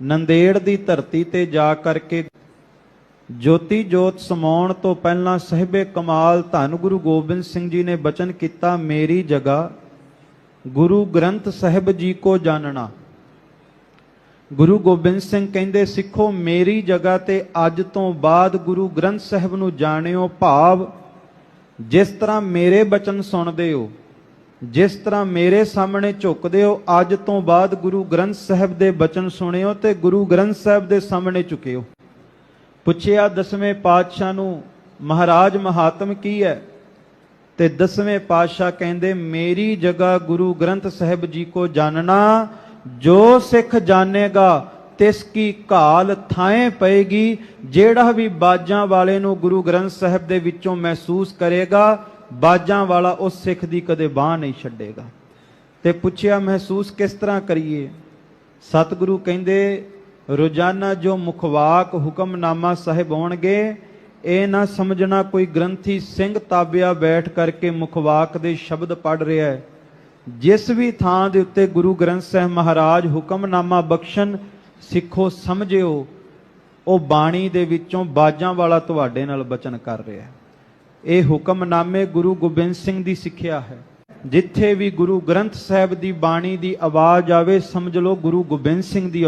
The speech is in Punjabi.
ਨੰਦੇੜ ਦੀ ਧਰਤੀ ਤੇ ਜਾ ਕਰਕੇ ਜੋਤੀ ਜੋਤ ਸਮਾਉਣ ਤੋਂ ਪਹਿਲਾਂ ਸਹਿਬੇ ਕਮਾਲ ਧੰਨ ਗੁਰੂ ਗੋਬਿੰਦ ਸਿੰਘ ਜੀ ਨੇ ਬਚਨ ਕੀਤਾ, ਮੇਰੀ ਜਗ੍ਹਾ, ਗੁਰੂ ਗ੍ਰੰਥ ਸਾਹਿਬ ਜੀ ਕੋ ਜਾਣਨਾ ਗੁਰੂ ਗੋਬਿੰਦ ਸਿੰਘ ਕਹਿੰਦੇ, ਸਿੱਖੋ, ਮੇਰੀ ਜਗ੍ਹਾ ਤੇ ਅੱਜ ਤੋਂ ਬਾਅਦ ਗੁਰੂ ਗ੍ਰੰਥ ਸਾਹਿਬ ਨੂੰ ਜਾਣਿਓ ਭਾਵ, ਜਿਸ ਤਰ੍ਹਾਂ ਮੇਰੇ ਬਚਨ ਸੁਣਦੇ ਹੋ ਜਿਸ ਤਰ੍ਹਾਂ ਮੇਰੇ ਸਾਹਮਣੇ ਝੁਕਦੇ ਹੋ, ਅੱਜ ਤੋਂ ਬਾਅਦ ਗੁਰੂ ਗ੍ਰੰਥ ਸਾਹਿਬ ਦੇ ਬਚਨ ਸੁਣਿਓ ਤੇ ਗੁਰੂ ਗ੍ਰੰਥ ਸਾਹਿਬ ਦੇ ਸਾਹਮਣੇ ਝੁਕਿਓ। ਪੁੱਛਿਆ, ਦਸਵੇਂ ਪਾਤਸ਼ਾਹ ਨੂੰ, ਮਹਾਰਾਜ, ਮਹਾਤਮ ਕੀ ਹੈ? ਤੇ ਦਸਵੇਂ ਪਾਤਸ਼ਾਹ ਕਹਿੰਦੇ, ਮੇਰੀ ਜਗ੍ਹਾ ਗੁਰੂ ਗ੍ਰੰਥ ਸਾਹਿਬ ਜੀ ਕੋ ਜਾਣਨਾ ਜੋ ਸਿੱਖ ਜਾਣੇਗਾ, ਤਿਸ ਕੀ ਘਾਲ ਥਾਏ ਪਏਗੀ, ਜਿਹੜਾ ਵੀ ਬਾਜਾਂ ਵਾਲੇ ਨੂੰ ਗੁਰੂ ਗ੍ਰੰਥ ਸਾਹਿਬ ਦੇ ਵਿੱਚੋਂ ਮਹਿਸੂਸ ਕਰੇਗਾ ਬਾਜਾਂ ਵਾਲਾ ਉਸ ਸਿੱਖ ਦੀ ਕਦੇ ਬਾਹ ਨਹੀਂ ਛੱਡੇਗਾ। ਤੇ ਪੁੱਛਿਆ, ਮਹਿਸੂਸ ਕਿਸ ਤਰ੍ਹਾਂ ਕਰੀਏ? ਸਤਿਗੁਰੂ ਕਹਿੰਦੇ, ਰੋਜ਼ਾਨਾ ਜੋ ਮੁਖਵਾਕ ਹੁਕਮਨਾਮਾ ਸਾਹਿਬ ਆਉਣਗੇ, ਇਹ ਨਾ ਸਮਝਣਾ ਕੋਈ ਗ੍ਰੰਥੀ ਸਿੰਘ ਤਾਬਿਆ ਬੈਠ ਕਰਕੇ ਮੁਖਵਾਕ ਦੇ ਸ਼ਬਦ ਪੜ ਰਿਹਾ ਹੈ। ਜਿਸ ਵੀ ਥਾਂ ਦੇ ਉੱਤੇ ਗੁਰੂ ਗ੍ਰੰਥ ਸਾਹਿਬ ਮਹਾਰਾਜ ਹੁਕਮਨਾਮਾ ਬਖਸ਼ਣ ਸਿੱਖੋ ਸਮਝਿਓ, ਉਹ ਬਾਣੀ ਦੇ ਵਿੱਚੋਂ ਬਾਜਾਂ ਵਾਲਾ ਤੁਹਾਡੇ ਨਾਲ ਬਚਨ ਕਰ ਰਿਹਾ ਹੈ। ਇਹ ਹੁਕਮਨਾਮੇ ਗੁਰੂ ਗੋਬਿੰਦ ਸਿੰਘ ਦੀ ਸਿੱਖਿਆ ਹੈ। ਜਿੱਥੇ ਵੀ ਗੁਰੂ ਗ੍ਰੰਥ ਸਾਹਿਬ ਦੀ ਬਾਣੀ ਦੀ ਆਵਾਜ਼ ਆਵੇ, ਸਮਝ ਲਓ ਗੁਰੂ ਗੋਬਿੰਦ ਸਿੰਘ ਦੀ